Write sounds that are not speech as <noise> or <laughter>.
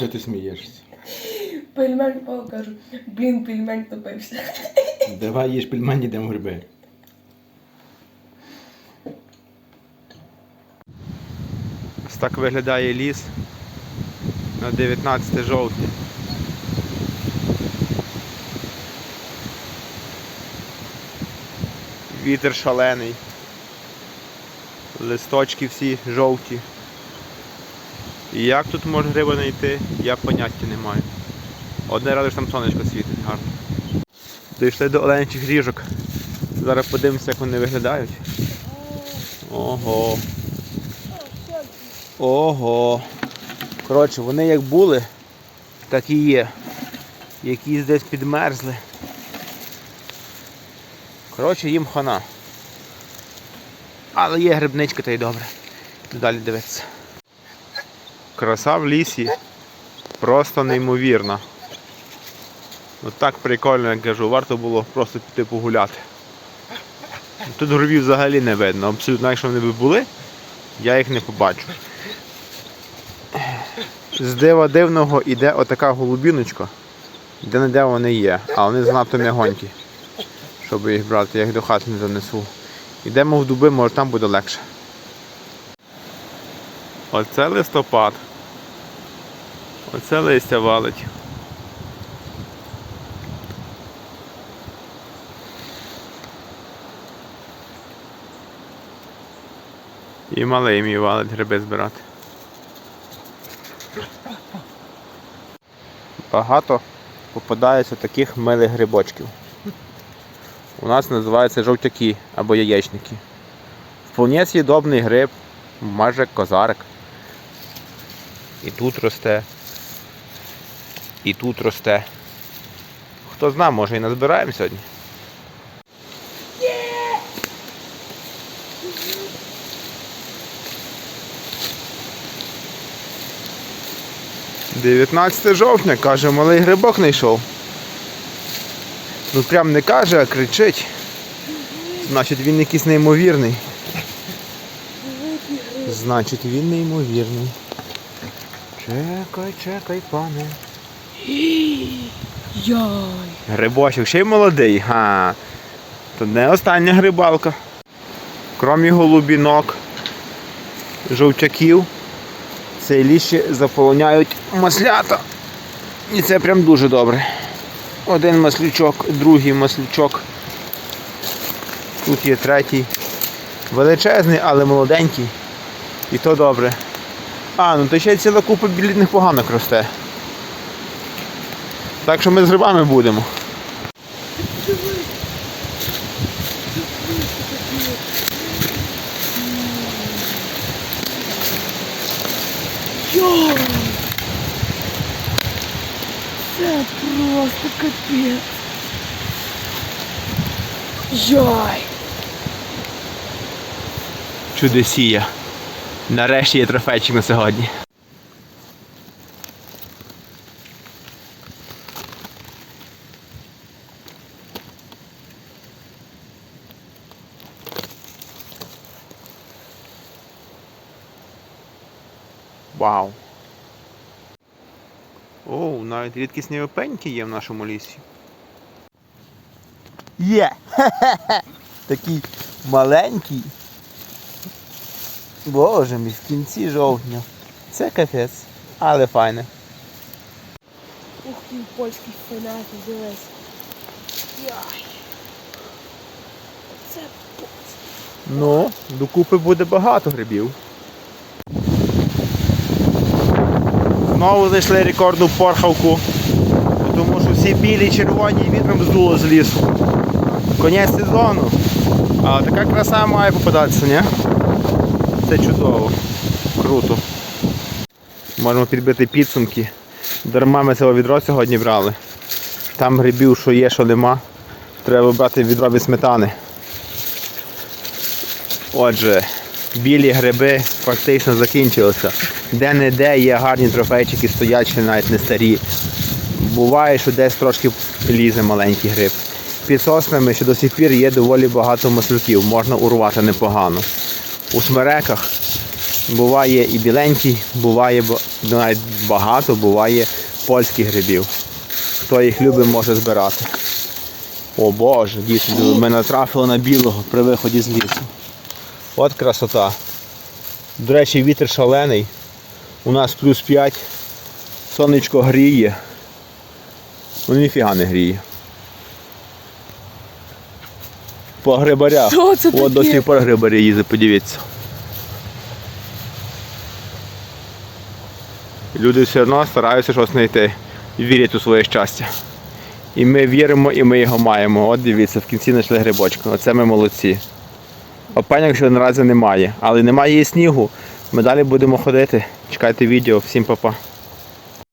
Чого ти смієшся? Пельмень впав, кажу, блін, пельмень топився. Давай їж пельмені, йдемо гриби. Ось так виглядає ліс на 19 жовтня. Вітер шалений. Листочки всі жовті. Як тут може гриба знайти, я поняття не маю. Одне радиш там сонечко світить гарно. Дійшли до оленячих ріжок. Зараз подивимося, як вони виглядають. Ого. Ого. Коротше, вони як були, так і є. Якісь десь підмерзли. Коротше, їм хана. Але є грибничка, та й добре. Далі дивитися. Краса в лісі просто неймовірна. Ну так прикольно, як кажу, варто було просто піти погуляти. Тут гробів взагалі не видно. Абсолютно, якщо вони б були, я їх не побачу. З дива дивного іде отака голубіночка, де не де вони є, а вони занадто м'ягонькі, щоб їх брати, я їх до хати не занесу. Йдемо в дуби, може там буде легше. Оце листопад. Оце листя валить. І малий мій валить гриби збирати. Багато попадається таких милих грибочків. У нас називаються жовтяки або яєчники. Вполне съїдобний гриб, майже козарик. І тут росте. І тут росте. Хто знає, може і назбираємо сьогодні. Дев'ятнадцяте жовтня, каже, малий грибок знайшов. Ну прям не каже, а кричить. Значить він якийсь неймовірний. Значить він неймовірний. Чекай, чекай, пане. Яй. Грибочок ще й молодий. Га. То не остання грибалка. Кромі голубінок, жовтяків, цей ліс ще заполоняють маслята. І це прям дуже добре. Один маслючок, другий маслючок. Тут є третій. Величезний, але молоденький. І то добре. А, ну то ще ціла купа білідних поганок росте. Так що ми з грибами будемо. Йой. Це просто капець. Йой. Чудесія. Нарешті є трофейчик на сьогодні. Вау. О, навіть рідкісні опеньки є в нашому лісі. Є! <laughs> Такий маленький. Боже мій, в кінці жовтня. Це капець, але файне. Ух ти, польський фанат взялась. Яй. Це Ну, докупи буде багато грибів. Знову знайшли рекордну порхавку, тому що всі білі червоні вітром здуло з лісу. Конець сезону. А така краса має попадатися, ні? Це чудово. Круто. Можемо підбити підсумки. Дарма ми цього відро сьогодні брали. Там грибів, що є, що нема. Треба брати відро від сметани. Отже, білі гриби фактично закінчилися. Де-не-де є гарні трофейчики, стоять ще навіть не старі. Буває, що десь трошки лізе маленький гриб. Під соснами ще до сих пір є доволі багато маслюків, можна урвати непогано. У смереках Буває і біленький, буває навіть багато, буває польських грибів. Хто їх любить, може збирати. О Боже, дійсно, ми натрапили на білого при виході з лісу. От красота. До речі, вітер шалений. У нас плюс 5. Сонечко гріє. Ну ніфіга не гріє. По грибарях. Що це От до сих пор грибарі їздять, подивіться. Люди все одно стараються щось знайти і вірять у своє щастя. І ми віримо, і ми його маємо. От дивіться, в кінці знайшли грибочку. Оце ми молодці. Опеньок ще наразі немає, але немає і снігу. Ми далі будемо ходити. Чекайте відео. Всім па-па.